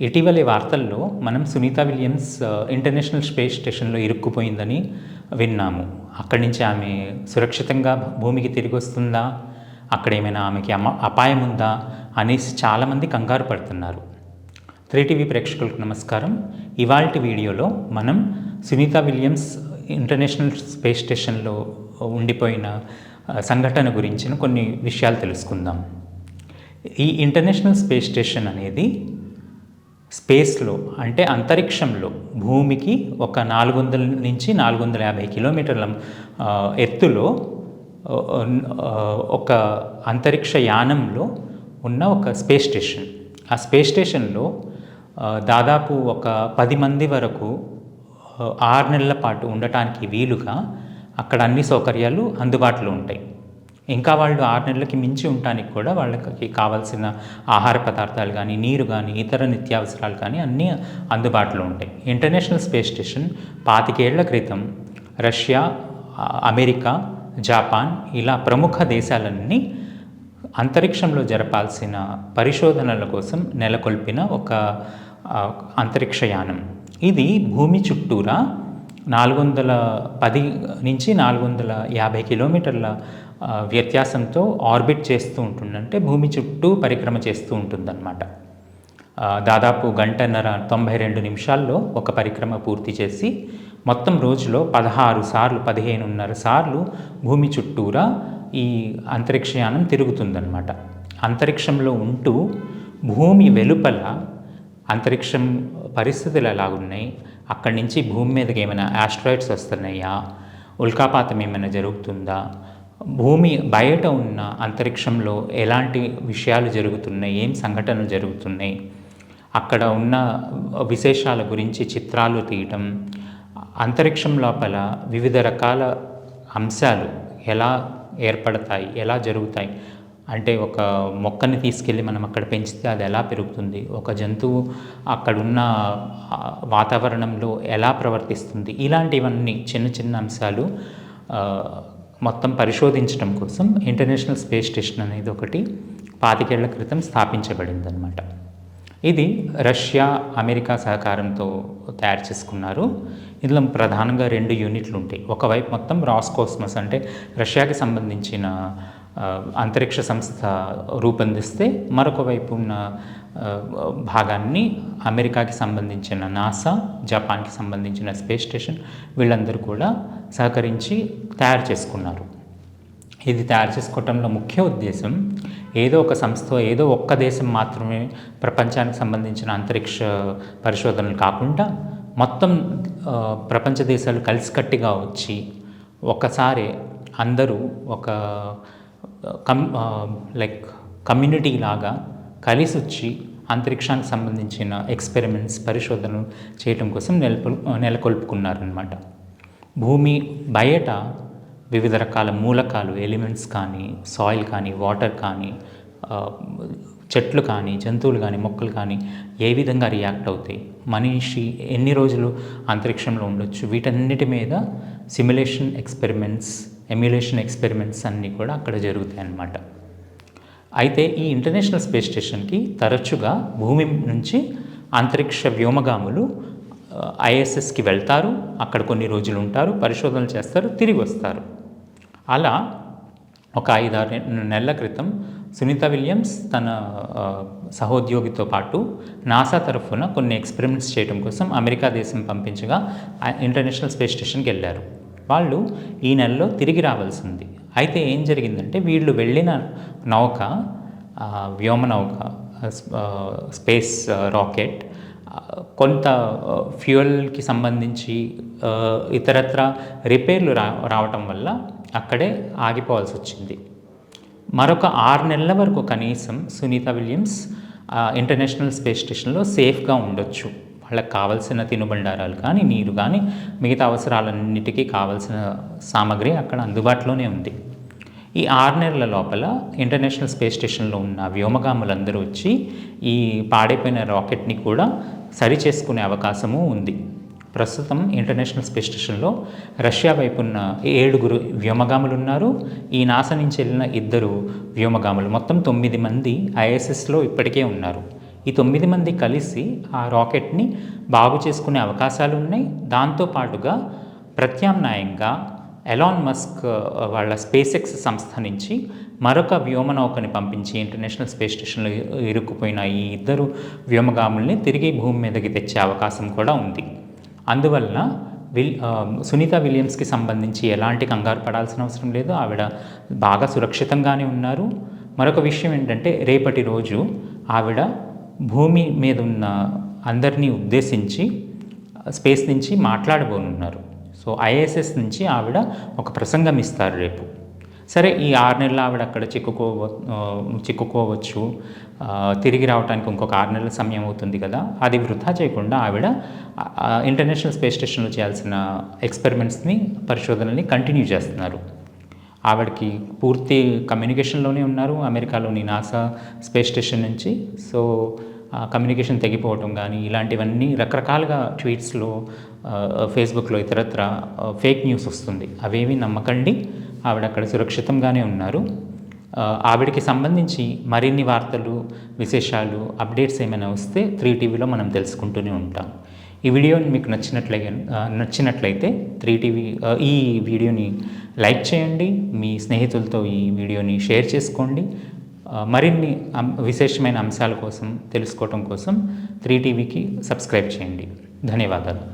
ఇటీవలి వార్తల్లో మనం సునీత విలియమ్స్ ఇంటర్నేషనల్ స్పేస్ స్టేషన్లో ఇరుక్కుపోయిందని విన్నాము. అక్కడి నుంచి ఆమె సురక్షితంగా భూమికి తిరిగి వస్తుందా? అక్కడ ఏమైనా ఆమెకి అమ అపాయం ఉందా? అనేసి చాలామంది కంగారు పడుతున్నారు. త్రీ టీవీ ప్రేక్షకులకు నమస్కారం. ఇవాళ వీడియోలో మనం సునీత విలియమ్స్ ఇంటర్నేషనల్ స్పేస్ స్టేషన్లో ఉండిపోయిన సంఘటన గురించిన కొన్ని విషయాలు తెలుసుకుందాం. ఈ ఇంటర్నేషనల్ స్పేస్ స్టేషన్ అనేది స్పేస్లో అంటే అంతరిక్షంలో భూమికి ఒక నాలుగు వందల నుంచి నాలుగు వందల యాభై కిలోమీటర్ల ఎత్తులో ఒక అంతరిక్ష యానంలో ఉన్న ఒక స్పేస్ స్టేషన్. ఆ స్పేస్ స్టేషన్లో దాదాపు ఒక పది మంది వరకు ఆరు నెలల పాటు ఉండటానికి వీలుగా అక్కడ అన్ని సౌకర్యాలు అందుబాటులో ఉంటాయి. ఇంకా వాళ్ళు ఆరు నెలలకి మించి ఉండటానికి కూడా వాళ్ళకి కావాల్సిన ఆహార పదార్థాలు కానీ నీరు కానీ ఇతర నిత్యావసరాలు కానీ అన్నీ అందుబాటులో ఉంటాయి. ఇంటర్నేషనల్ స్పేస్ స్టేషన్ పాతికేళ్ళ క్రితం రష్యా అమెరికా జపాన్ ఇలా ప్రముఖ దేశాలన్నీ అంతరిక్షంలో జరపాల్సిన పరిశోధనల కోసం నెలకొల్పిన ఒక అంతరిక్షయానం ఇది భూమి చుట్టూరా నాలుగు వందల పది నుంచి నాలుగు వందల యాభై కిలోమీటర్ల వ్యత్యాసంతో ఆర్బిట్ చేస్తూ ఉంటుంది. అంటే భూమి చుట్టూ పరిక్రమ చేస్తూ ఉంటుందన్నమాట. దాదాపు గంటన్నర తొంభై రెండు నిమిషాల్లో ఒక పరిక్రమ పూర్తి చేసి మొత్తం రోజులో పదహారు సార్లు పదిహేనున్నర సార్లు భూమి చుట్టూరా ఈ అంతరిక్షయానం తిరుగుతుందన్నమాట. అంతరిక్షంలో ఉంటూ భూమి వెలుపల అంతరిక్షం పరిస్థితులు ఎలా ఉన్నాయి అక్కడి నుంచి భూమి మీదకి ఏమైనా ఆస్ట్రాయిడ్స్ వస్తున్నాయా? ఉల్కాపాతం ఏమైనా జరుగుతుందా? భూమి బయట ఉన్న అంతరిక్షంలో ఎలాంటి విషయాలు జరుగుతున్నాయి? ఏం సంఘటనలు జరుగుతున్నాయి? అక్కడ ఉన్న విశేషాల గురించి చిత్రాలు తీయటం అంతరిక్షం లోపల వివిధ రకాల అంశాలు ఎలా ఏర్పడతాయి? ఎలా జరుగుతాయి? అంటే ఒక మొక్కని తీసుకెళ్ళి మనం అక్కడ పెంచితే అది ఎలా పెరుగుతుంది? ఒక జంతువు అక్కడున్న వాతావరణంలో ఎలా ప్రవర్తిస్తుంది? ఇలాంటివన్నీ చిన్న చిన్న అంశాలు మొత్తం పరిశోధించడం కోసం ఇంటర్నేషనల్ స్పేస్ స్టేషన్ అనేది ఒకటి పాతికేళ్ళ క్రితం స్థాపించబడిందనమాట ఇది రష్యా అమెరికా సహకారంతో తయారు చేసుకున్నారు. ఇందులో ప్రధానంగా రెండు యూనిట్లు ఉంటాయి. ఒకవైపు మొత్తం రాస్కోస్మస్ అంటే రష్యాకి సంబంధించిన అంతరిక్ష సంస్థ రూపొందిస్తే మరొక వైపు ఉన్న భాగాన్ని అమెరికాకి సంబంధించిన నాసా జపాన్కి సంబంధించిన స్పేస్ స్టేషన్ వీళ్ళందరూ కూడా సహకరించి తయారు చేసుకున్నారు. ఇది తయారు చేసుకోవటంలో ముఖ్య ఉద్దేశం ఏదో ఒక సంస్థ ఏదో ఒక్క దేశం మాత్రమే ప్రపంచానికి సంబంధించిన అంతరిక్ష పరిశోధనలు కాకుండా మొత్తం ప్రపంచ దేశాలు కలిసికట్టుగా వచ్చి ఒకసారి అందరూ ఒక కమ్ లైక్ కమ్యూనిటీ లాగా కలిసి వచ్చి అంతరిక్షానికి సంబంధించిన ఎక్స్పెరిమెంట్స్ పరిశోధనలు చేయటం కోసం నెలకొల్ నెలకొల్పుకున్నారనమాట భూమి బయట వివిధ రకాల మూలకాలు ఎలిమెంట్స్ కానీ సాయిల్ కానీ వాటర్ కానీ చెట్లు కానీ జంతువులు కానీ మొక్కలు కానీ ఏ విధంగా రియాక్ట్ అవుతాయి? మనిషి ఎన్ని రోజులు అంతరిక్షంలో ఉండొచ్చు? వీటన్నిటి మీద సిమ్యులేషన్ ఎక్స్పెరిమెంట్స్ ఎమ్యులేషన్ ఎక్స్పెరిమెంట్స్ అన్నీ కూడా అక్కడ జరుగుతాయి అన్నమాట అయితే ఈ ఇంటర్నేషనల్ స్పేస్ స్టేషన్కి తరచుగా భూమి నుంచి అంతరిక్ష వ్యోమగాములు ఐఎస్ఎస్కి వెళ్తారు అక్కడ కొన్ని రోజులు ఉంటారు పరిశోధనలు చేస్తారు తిరిగి వస్తారు. అలా ఒక ఐదారు నెలల క్రితం సునీత విలియమ్స్ తన సహోద్యోగితో పాటు నాసా తరఫున కొన్ని ఎక్స్పెరిమెంట్స్ చేయడం కోసం అమెరికా దేశం పంపించగా ఇంటర్నేషనల్ స్పేస్ స్టేషన్కి వెళ్ళారు. వాళ్ళు ఈ నెలలో తిరిగి రావాల్సింది. అయితే ఏం జరిగిందంటే వీళ్ళు వెళ్ళిన నౌక వ్యోమ నౌక స్పేస్ రాకెట్ కొంత ఫ్యూయల్కి సంబంధించి ఇతరత్ర రిపేర్లు రా రావటం వల్ల అక్కడే ఆగిపోవాల్సి వచ్చింది. మరొక ఆరు నెలల వరకు కనీసం సునీత విలియమ్స్ ఇంటర్నేషనల్ స్పేస్ స్టేషన్లో సేఫ్గా ఉండొచ్చు. వాళ్ళకి కావాల్సిన తినుబండారాలు కానీ నీరు కానీ మిగతా అవసరాలన్నిటికీ కావాల్సిన సామాగ్రి అక్కడ అందుబాటులోనే ఉంది. ఈ ఆరు నెలల లోపల ఇంటర్నేషనల్ స్పేస్ స్టేషన్లో ఉన్న వ్యోమగాములందరూ వచ్చి ఈ పాడైపోయిన రాకెట్ని కూడా సరి చేసుకునే అవకాశము ఉంది. ప్రస్తుతం ఇంటర్నేషనల్ స్పేస్ స్టేషన్లో రష్యా వైపు ఉన్న ఏడుగురు వ్యోమగాములు ఉన్నారు ఈ నాసా నుంచి వెళ్ళిన ఇద్దరు వ్యోమగాములు మొత్తం తొమ్మిది మంది ఐఎస్ఎస్లో ఇప్పటికే ఉన్నారు. ఈ తొమ్మిది మంది కలిసి ఆ రాకెట్ని బాగు చేసుకునే అవకాశాలు ఉన్నాయి దాంతోపాటుగా ప్రత్యామ్నాయంగా ఎలాన్ మస్క్ వాళ్ళ స్పేస్ ఎక్స్ సంస్థ నుంచి మరొక వ్యోమనౌకని పంపించి ఇంటర్నేషనల్ స్పేస్ స్టేషన్లో ఇరుక్కుపోయిన ఈ ఇద్దరు వ్యోమగాముల్ని తిరిగి భూమి మీదకి తెచ్చే అవకాశం కూడా ఉంది. అందువల్ల విల్ సునీత విలియమ్స్కి సంబంధించి ఎలాంటి కంగారు పడాల్సిన అవసరం లేదు. ఆవిడ బాగా సురక్షితంగానే ఉన్నారు. మరొక విషయం ఏంటంటే రేపటి రోజు ఆవిడ భూమి మీద ఉన్న అందరినీ ఉద్దేశించి స్పేస్ నుంచి మాట్లాడబోనున్నారు. సో ఐఎస్ఎస్ నుంచి ఆవిడ ఒక ప్రసంగం ఇస్తారు రేపు. సరే ఈ ఆరు నెలలు ఆవిడ అక్కడ చిక్కుకోవ చిక్కుకోవచ్చు. తిరిగి రావడానికి ఇంకొక ఆరు నెలల సమయం అవుతుంది కదా. అది వృధా చేయకుండా ఆవిడ ఇంటర్నేషనల్ స్పేస్ స్టేషన్లో చేయాల్సిన ఎక్స్పెరిమెంట్స్ని పరిశోధనల్ని కంటిన్యూ చేస్తున్నారు. ఆవిడకి పూర్తి కమ్యూనికేషన్లోనే ఉన్నారు. అమెరికాలోని నాసా స్పేస్ స్టేషన్ నుంచి. సో కమ్యూనికేషన్ తెగిపోవటం కానీ ఇలాంటివన్నీ రకరకాలుగా ట్వీట్స్లో ఫేస్బుక్లో ఇతరత్ర ఫేక్ న్యూస్ వస్తుంది. అవేవి నమ్మకండి. ఆవిడ అక్కడ సురక్షితంగానే ఉన్నారు. ఆవిడకి సంబంధించి మరిన్ని వార్తలు విశేషాలు అప్డేట్స్ ఏమైనా వస్తే త్రీ టీవీలో మనం తెలుసుకుంటూనే ఉంటాం. ఈ వీడియో మీకు నచ్చినట్లయితే నచ్చినట్లయితే త్రీ టీవీ ఈ వీడియోని లైక్ చేయండి మీ స్నేహితులతో ఈ వీడియోని షేర్ చేసుకోండి. మరిన్ని విశేషమైన అంశాల కోసం తెలుసుకోవటం కోసం త్రీ టీవీకి సబ్స్క్రైబ్ చేయండి. ధన్యవాదాలు.